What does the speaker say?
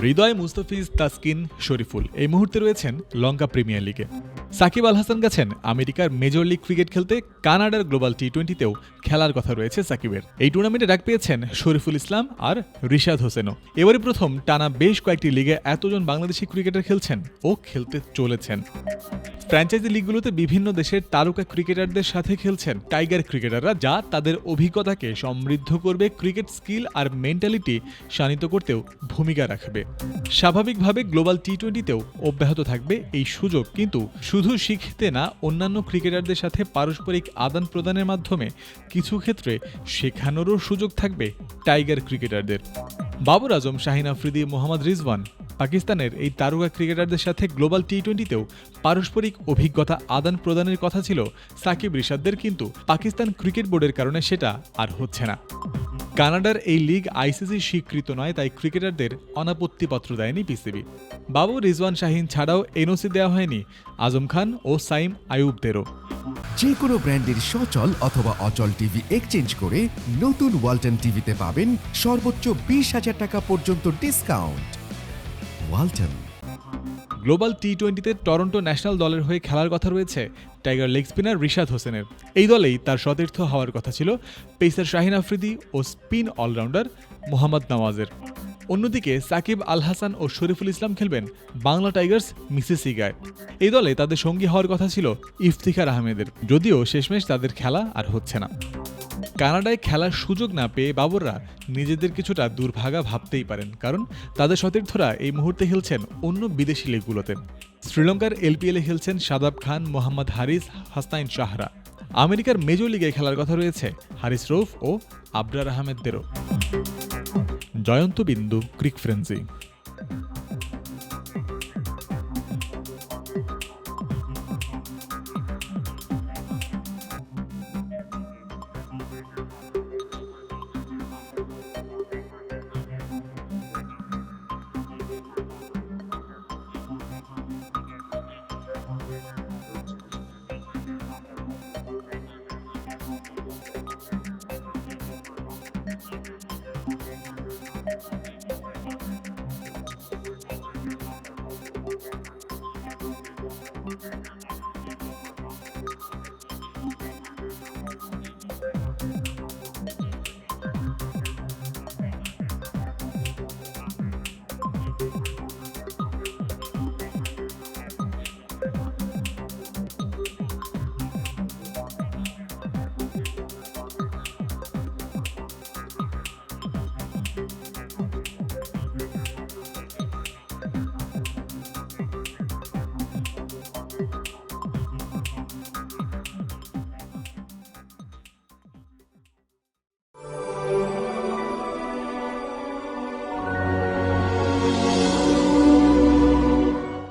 হৃদয় মুস্তাফিজ তাসকিন শরীফুল। এই মুহূর্তে রয়েছেন লঙ্কা প্রিমিয়ার লিগে। সাকিব আল হাসান গেছেন আমেরিকার মেজর লিগ ক্রিকেট খেলতে কানাডার গ্লোবাল টি টোয়েন্টিতেও খেলার কথা রয়েছে সাকিবের। এই টুর্নামেন্টে ডাক পেয়েছেন শরীফুল ইসলাম আর রিশাদ হোসেনও। এবারে প্রথম টানা বেশ কয়েকটি লিগে এতজন বাংলাদেশি ক্রিকেটার খেলছেন ও খেলতে চলেছেন। ফ্র্যাঞ্চাইজি লিগগুলোতে বিভিন্ন দেশের তারকা ক্রিকেটারদের সাথে খেলছেন টাইগার ক্রিকেটাররা, যা তাদের অভিজ্ঞতাকে সমৃদ্ধ করবে, ক্রিকেট স্কিল আর মেন্টালিটি শানিত করতেও ভূমিকা রাখবে। স্বাভাবিকভাবে গ্লোবাল টি টোয়েন্টিতেও অব্যাহত থাকবে এই সুযোগ, কিন্তু শুধু শিখতে না, অন্যান্য ক্রিকেটারদের সাথে পারস্পরিক আদান প্রদানের মাধ্যমে কিছু ক্ষেত্রে শেখানোরও সুযোগ থাকবে টাইগার ক্রিকেটারদের। বাবর আজম, শাহিন আফ্রিদি, মোহাম্মদ রিজওয়ান পাকিস্তানের এই তারকা ক্রিকেটারদের সাথে গ্লোবাল টি টোয়েন্টিতেও পারস্পরিক অভিজ্ঞতা আদান প্রদানের কথা ছিল সাকিব রিশাদদের, কিন্তু পাকিস্তান ক্রিকেট বোর্ডের কারণে সেটা আর হচ্ছে না। কানাডার এই লিগ আইসিসি স্বীকৃত নয়, তাই ক্রিকেটারদের অনাপত্তিপত্র দেয়নি পিসিবি। বাবু রিজওয়ান শাহিন ছাড়াও এনওসি দেওয়া হয়নি, আজম খান ও সাইম আয়ুবদেরও। যে কোনো ব্র্যান্ডের সচল অথবা অচল টিভি এক্সচেঞ্জ করে নতুন ওয়ালটন টিভিতে পাবেন সর্বোচ্চ বিশ হাজার টাকা পর্যন্ত ডিসকাউন্ট। ওয়ালটন। গ্লোবাল টি টোয়েন্টিতে টরন্টো ন্যাশনাল দলের হয়ে খেলার কথা রয়েছে টাইগার লেগ স্পিনার রিশাদ হোসেনের। এই দলেই তার সতীর্থ হওয়ার কথা ছিল পেসার শাহিন আফ্রিদি ও স্পিন অলরাউন্ডার মোহাম্মদ নওয়াজের। অন্যদিকে সাকিব আল হাসান ও শরীফুল ইসলাম খেলবেন বাংলা টাইগার্স মিসিসিগায়। এই দলে তাদের সঙ্গী হওয়ার কথা ছিল ইফতিখার আহমেদের, যদিও শেষমেশ তাদের খেলা আর হচ্ছে না। কানাডায় খেলার সুযোগ না পেয়ে বাবররা নিজেদের কিছুটা দুর্ভাগা ভাবতেই পারেন, কারণ তাদের সতীর্থরা এই মুহূর্তে খেলছেন অন্য বিদেশি লিগগুলোতে। শ্রীলঙ্কার এলপিএলে খেলছেন সাদাব খান, মোহাম্মদ হারিস হাসনাইন শাহরা। আমেরিকার মেজর লিগে খেলার কথা রয়েছে হারিস রৌফ ও আবরার আহমেদদেরও। জয়ন্ত বিন্দু ক্রিক ফ্রেন্সি।